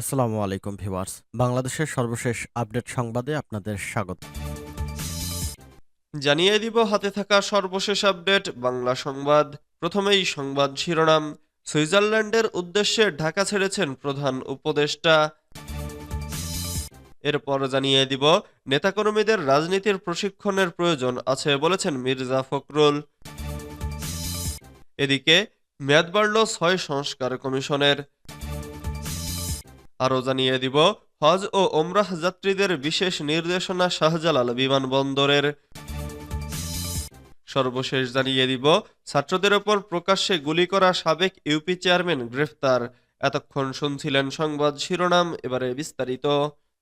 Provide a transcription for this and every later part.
আসসালামু আলাইকুম ভিউয়ার্স। বাংলাদেশের সর্বশেষ আপডেট সংবাদে আপনাদের স্বাগত। জানিয়ে দিব হাতে থাকা সর্বশেষ আপডেট, বাংলা সংবাদ। প্রথমেই সংবাদ শিরোনাম, সুইজারল্যান্ডের উদ্দেশ্যে ঢাকা ছেড়েছেন প্রধান উপদেষ্টা। এরপর জানিয়ে দিব, নেতাকর্মীদের রাজনীতির প্রশিক্ষণের প্রয়োজন আছে বলেছেন মির্জা ফখরুল। এদিকে, মেয়াদ বাড়ল ছয় সংস্কার কমিশনের। আরও জানিয়ে দিব, হজ ও ওমরাহ যাত্রীদের বিশেষ নির্দেশনা শাহজালাল বিমানবন্দরের। সর্বশেষ জানিয়ে দিব, ছাত্রদের ওপর প্রকাশ্যে গুলি করা সাবেক ইউপি চেয়ারম্যান গ্রেফতার। এতক্ষণ শুনছিলেন সংবাদ শিরোনাম, এবারে বিস্তারিত।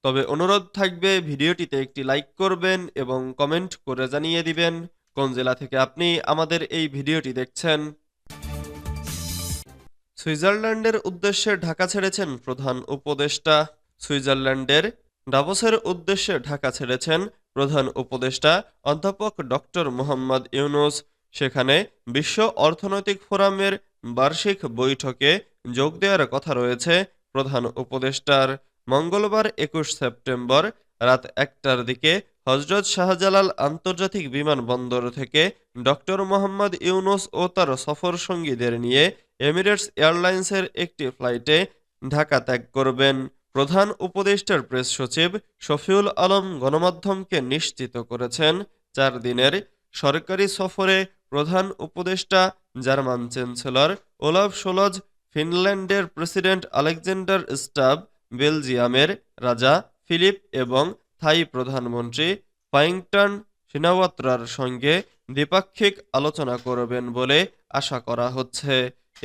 তবে অনুরোধ থাকবে, ভিডিওটিতে একটি লাইক করবেন এবং কমেন্ট করে জানিয়ে দিবেন, কোন জেলা থেকে আপনি আমাদের এই ভিডিওটি দেখছেন। সুইজারল্যান্ডের উদ্দেশ্যে ঢাকা ছেড়েছেন প্রধান উপদেষ্টা। সুইজারল্যান্ডের ডাভোসের উদ্দেশ্যে ঢাকা ছেড়েছেন প্রধান উপদেষ্টা অধ্যাপক ডক্টর মোহাম্মদ ইউনুস। সেখানে বিশ্ব অর্থনৈতিক ফোরামের বার্ষিক বৈঠকে যোগ দেওয়ার কথা রয়েছে প্রধান উপদেষ্টার। মঙ্গলবার একুশ সেপ্টেম্বর রাত একটার দিকে হজরত শাহজালাল আন্তর্জাতিক বিমানবন্দর থেকে ডক্টর মোহাম্মদ ইউনুস ও তার সফর সঙ্গীদের নিয়ে এমিরেটস এয়ারলাইন্সের একটি ফ্লাইটে ঢাকা ত্যাগ করবেন। প্রধান উপদেষ্টার প্রেস সচিব শফিউল আলম গণমাধ্যমকে নিশ্চিত করেছেন, চার দিনের সরকারি সফরে প্রধান উপদেষ্টা জার্মান চ্যান্সেলর ওলাফ সোলজ, ফিনল্যান্ডের প্রেসিডেন্ট আলেকজান্ডার স্টাব, বেলজিয়ামের রাজা ফিলিপ এবং থাই প্রধানমন্ত্রী পাইংটন সিনাওয়াত্রার সঙ্গে দ্বিপাক্ষিক আলোচনা করবেন বলে আশা করা হচ্ছে।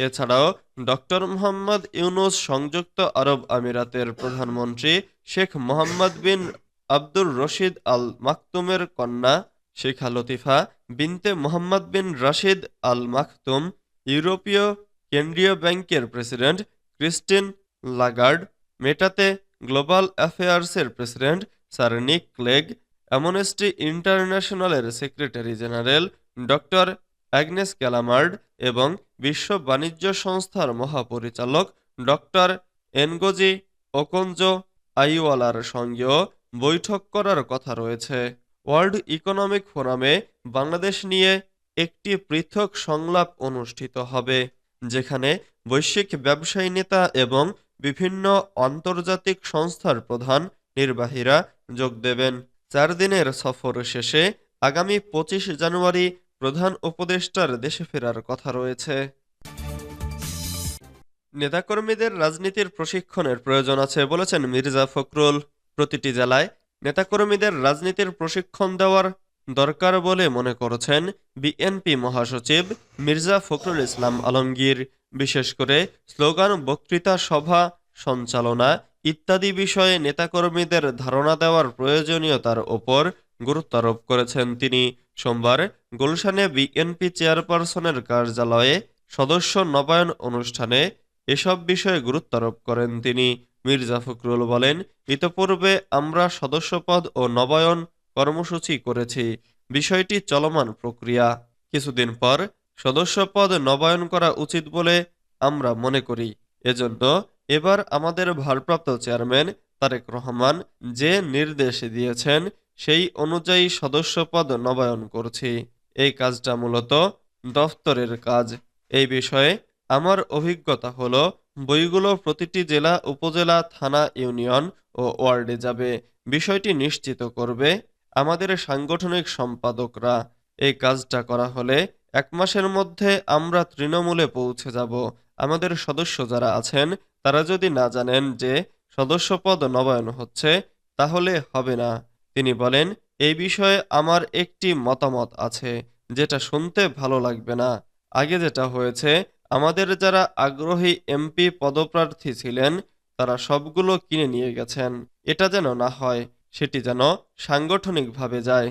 এছাড়াও ডক্টর মোহাম্মদ ইউনুস সংযুক্ত আরব আমিরাতের প্রধানমন্ত্রী শেখ মোহাম্মদ বিন আব্দুর রশিদ আল মাকতুমের কন্যা শেখা লতিফা বিনতে মোহাম্মদ বিন রাশিদ আল মাকতুম, ইউরোপীয় কেন্দ্রীয় ব্যাংকের প্রেসিডেন্ট ক্রিস্টিন লাগার্ড, মেটাতে global অ্যাফেয়ার্সের president sir Nick Clegg, Amnesty ইন্টারন্যাশনালের secretary general doctor Agnes Callamard এবং বিশ্ব বাণিজ্য সংস্থার মহাপরিচালক ডক্টর এনগোজি ওকনজো আইওয়ালার সঙ্গেও বৈঠক করার কথা রয়েছে। ওয়ার্ল্ড ইকোনমিক ফোরামে বাংলাদেশ নিয়ে একটি পৃথক সংলাপ অনুষ্ঠিত হবে, যেখানে বৈশ্বিক ব্যবসায়ী নেতা এবং বিভিন্ন আন্তর্জাতিক সংস্থার প্রধান নির্বাহীরা যোগ দেবেন। চার দিনের সফর শেষে আগামী পঁচিশ জানুয়ারি প্রধান উপদেষ্টার দেশে ফেরার কথা রয়েছে। নেতাকর্মীদের রাজনীতির প্রশিক্ষণের প্রয়োজন আছে বলেছেন মির্জা ফখরুল। প্রতিটি জেলায় নেতাকর্মীদের রাজনীতির প্রশিক্ষণ দেওয়ার দরকার বলে মনে করেছেন বিএনপি মহাসচিব মির্জা ফখরুল ইসলাম আলমগীর। বিশেষ করে স্লোগান, বক্তৃতা, সভা, সঞ্চালনা ইত্যাদি বিষয়ে নেতাকর্মীদের ধারণা দেওয়ার প্রয়োজনীয়তার ওপর গুরুত্ব আরোপ করেছেন তিনি। সোমবার গুলশানে বিএনপি চেয়ারপারসনের কার্যালয়ে সদস্য নবায়ন অনুষ্ঠানে এসব বিষয়ে গুরুত্ব আরোপ করেন তিনি। মির্জা ফখরুল বলেন, ইতপূর্বে আমরা সদস্যপদ ও নবায়ন কর্মসূচি করেছি। বিষয়টি চলমান প্রক্রিয়া। কিছুদিন পর সদস্যপদ নবায়ন করা উচিত বলে আমরা মনে করি। এজন্য এবার আমাদের ভারপ্রাপ্ত চেয়ারম্যান তারেক রহমান যে নির্দেশ দিয়েছেন সেই অনুযায়ী সদস্যপদ নবায়ন করছি। এই কাজটা মূলত দফতরের কাজ। এই বিষয়ে আমার অভিজ্ঞতা হলো, বইগুলো প্রতিটি জেলা, উপজেলা, থানা, ইউনিয়ন ও ওয়ার্ডে যাবে। বিষয়টি নিশ্চিত করবে আমাদের সাংগঠনিক সম্পাদকরা। এই কাজটা করা হলে এক মাসের মধ্যে আমরা তৃণমূলে পৌঁছে যাব। আমাদের সদস্য যারা আছেন, তারা যদি না জানেন যে সদস্যপদ নবায়ন হচ্ছে, তাহলে হবে না। তিনি বলেন, এই বিষয়ে আমার একটি মতামত আছে, যেটা শুনতে ভালো লাগবে না। আগে যেটা হয়েছে, আমাদের যারা আগ্রহী এমপি পদপ্রার্থী ছিলেন, তারা সবগুলো কিনে নিয়ে গেছেন। এটা যেন না হয়, সেটি যেন সাংগঠনিকভাবে যায়।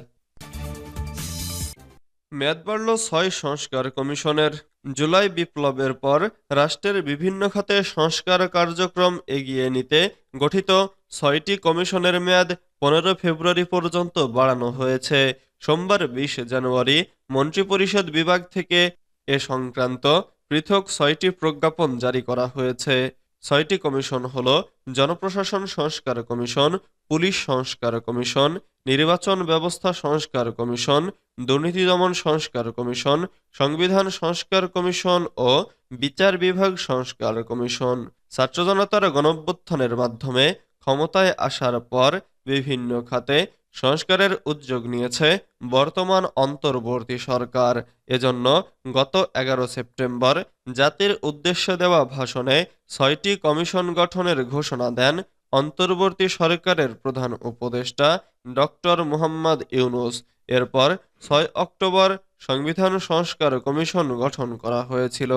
মেয়াদ বাড়ল ছয় সংস্কার কমিশনের। জুলাই বিপ্লবের পর রাষ্ট্রের বিভিন্ন খাতে সংস্কার কার্যক্রম এগিয়ে নিতে গঠিত ছয়টি কমিশনের মেয়াদ পনেরো ফেব্রুয়ারি পর্যন্ত বাড়ানো হয়েছে। সোমবার বিশ জানুয়ারি মন্ত্রিপরিষদ বিভাগ থেকে এ সংক্রান্ত পৃথক ছয়টি প্রজ্ঞাপন জারি করা হয়েছে। ছয়টি কমিশন হল জনপ্রশাসন সংস্কার কমিশন, পুলিশ সংস্কার কমিশন, নির্বাচন ব্যবস্থা সংস্কার কমিশন, দুর্নীতি দমন সংস্কার কমিশন, সংবিধান সংস্কার কমিশন ও বিচার বিভাগ সংস্কার কমিশন। ছাত্র জনতার গণঅভ্যুত্থানের মাধ্যমে ক্ষমতায় আসার পর বিভিন্ন খাতে সংস্কারের উদ্যোগ নিয়েছে বর্তমান অন্তর্বর্তী সরকার। এজন্য গত এগারো সেপ্টেম্বর জাতির উদ্দেশ্যে দেওয়া ভাষণে ছয়টি কমিশন গঠনের ঘোষণা দেন অন্তর্বর্তী সরকারের প্রধান উপদেষ্টা ডক্টর মুহাম্মদ ইউনুস। এরপর ছয় অক্টোবর সংবিধান সংস্কার কমিশন গঠন করা হয়েছিল।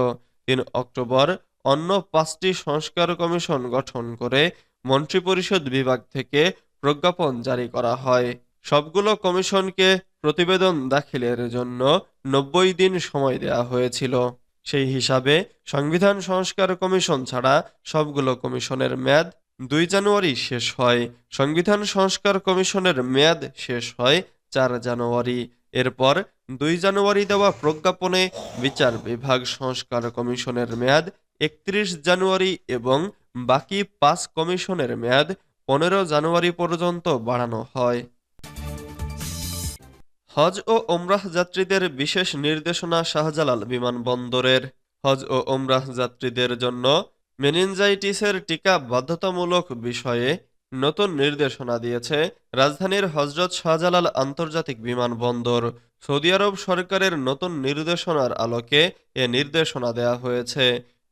তিন অক্টোবর অন্য পাঁচটি সংস্কার কমিশন গঠন করে মন্ত্রিপরিষদ বিভাগ থেকে প্রজ্ঞাপন জারি করা হয়। সবগুলো কমিশনকে প্রতিবেদন দাখিলের জন্য নব্বই দিন সময় দেওয়া হয়েছিল। সেই হিসাবে সংবিধান সংস্কার কমিশন ছাড়া সবগুলো কমিশনের মেয়াদ দুই জানুয়ারি শেষ হয়। সংবিধান সংস্কার কমিশনের মেয়াদ শেষ হয় চার জানুয়ারি। এরপর দুই জানুয়ারি দেওয়া প্রজ্ঞাপনে বিচার বিভাগ সংস্কার কমিশনের মেয়াদ একত্রিশ জানুয়ারি এবং বাকি পাঁচ কমিশনের মেয়াদ পনেরো জানুয়ারি পর্যন্ত বাড়ানো হয়। হজ ও ওমরাহ যাত্রীদের বিশেষ নির্দেশনা শাহজালাল বিমানবন্দরের। হজ ও ওমরাহ যাত্রীদের জন্য মেনিনজাইটিসের টিকা বাধ্যতামূলক বিষয়ে নতুন নির্দেশনা দিয়েছে রাজধানীর হজরত শাহজালাল আন্তর্জাতিক বিমানবন্দর। সৌদি আরব সরকারের নতুন নির্দেশনার আলোকে এ নির্দেশনা দেয়া হয়েছে।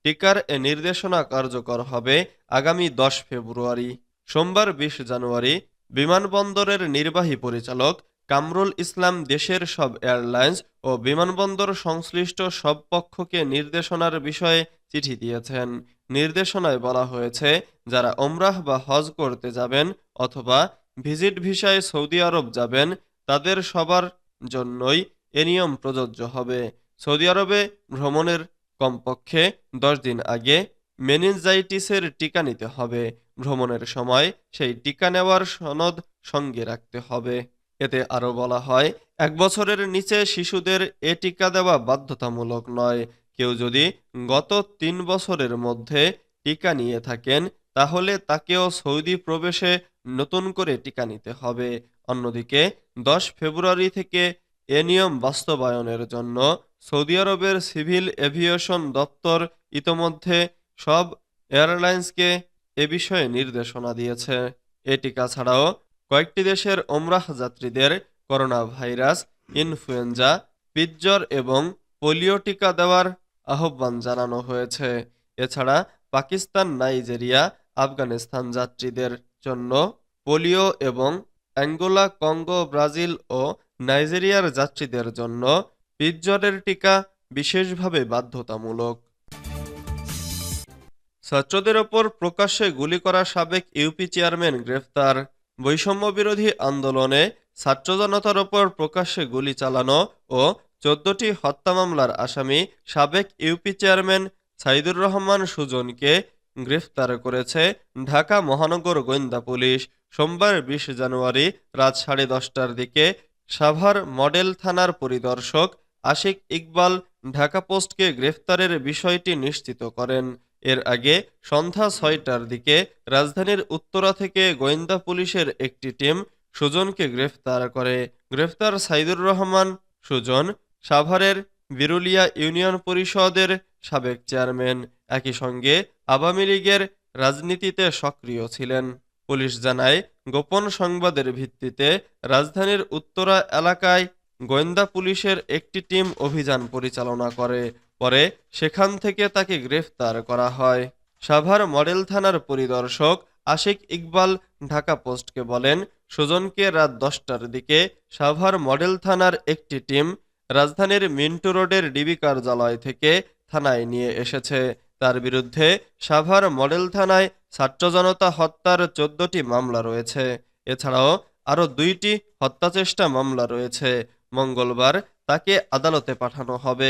টিকার এ নির্দেশনা কার্যকর হবে আগামী দশ ফেব্রুয়ারি। সোমবার বিশ জানুয়ারি বিমানবন্দরের নির্বাহী পরিচালক কামরুল ইসলাম দেশের সব এয়ারলাইন্স ও বিমানবন্দর সংশ্লিষ্ট সব পক্ষকে নির্দেশনার বিষয়ে চিঠি দিয়েছেন। নির্দেশনায় বলা হয়েছে, যারা ওমরাহ বা হজ করতে যাবেন অথবা ভিজিট ভিসায় সৌদি আরব যাবেন, তাদের সবার জন্যই এ নিয়ম প্রযোজ্য হবে। সৌদি আরবে ভ্রমণের কমপক্ষে দশ দিন আগে মেনিনজাইটিসের টিকা নিতে হবে। ভ্রমণের সময় সেই টিকা নেওয়ার সনদ সঙ্গে রাখতে হবে। এতে আরও বলা হয়, এক বছরের নিচে শিশুদের এ টিকা দেওয়া বাধ্যতামূলক নয়। কেউ যদি গত তিন বছরের মধ্যে টিকা নিয়ে থাকেন, তাহলে তাকেও সৌদি প্রবেশে নতুন করে টিকা নিতে হবে। অন্যদিকে, দশ ফেব্রুয়ারি থেকে এ নিয়ম বাস্তবায়নের জন্য সৌদি আরবের সিভিল এভিয়েশন দপ্তর ইতোমধ্যে সব এয়ারলাইন্সকে এ বিষয়ে নির্দেশনা দিয়েছে। এ টিকা ছাড়াও কয়েকটি দেশের ওমরাহ যাত্রীদের করোনা ভাইরাস ইনফ্লুয়েঞ্জা পিতজ্বর এবং পোলিও টিকা দেওয়ার আহ্বান জানানো হয়েছে। এছাড়া পাকিস্তান, নাইজেরিয়া, আফগানিস্তান যাত্রীদের জন্য পোলিও এবং অ্যাঙ্গোলা, কঙ্গো, ব্রাজিল ও নাইজেরিয়ার যাত্রীদের জন্য পিতজ্বরের টিকা বিশেষভাবে বাধ্যতামূলক। ছাত্রদের ওপর প্রকাশ্যে গুলি করা সাবেক ইউপি চেয়ারম্যান গ্রেফতার। বৈষম্য বিরোধী আন্দোলনে ছাত্র জনতার ওপর প্রকাশ্যে গুলি চালানো ও চোদ্দটি হত্যা মামলার আসামি সাবেক ইউপি চেয়ারম্যান সাইদুর রহমান সুজনকে গ্রেফতার করেছে ঢাকা মহানগর গোয়েন্দা পুলিশ। সোমবার বিশ জানুয়ারি রাত সাড়ে দশটার দিকে সাভার মডেল থানার পরিদর্শক আশিক ইকবাল ঢাকা পোস্টকে গ্রেফতারের বিষয়টি নিশ্চিত করেন। এর আগে সন্ধ্যা ছয়টার দিকে রাজধানীর উত্তরা থেকে গোয়েন্দা পুলিশের একটি টিম সুজনকে গ্রেফতার করে। গ্রেফতার সাইদুর রহমান, সুজন সাভারের বিরুলিয়া ইউনিয়ন পরিষদের সাবেক চেয়ারম্যান। একই সঙ্গে আওয়ামী লীগের রাজনীতিতে সক্রিয় ছিলেন। পুলিশ জানায়, গোপন সংবাদের ভিত্তিতে রাজধানীর উত্তরা এলাকায় গোয়েন্দা পুলিশের একটি টিম অভিযান পরিচালনা করে। পরে সেখান থেকে তাকে গ্রেফতার করা হয়। সাভার মডেল থানার পরিদর্শক আশিক ইকবাল ঢাকা পোস্টকে বলেন, সুজনকে রাত দশটার দিকে সাভার মডেল থানার একটি টিম রাজধানীর মিন্টু রোডের ডিবি কার্যালয় থেকে থানায় নিয়ে এসেছে। তার বিরুদ্ধে সাভার মডেল থানায় ছাত্র জনতা হত্যার চোদ্দটি মামলা রয়েছে। এছাড়াও আরও দুইটি হত্যাচেষ্টা মামলা রয়েছে। মঙ্গলবার তাকে আদালতে পাঠানো হবে।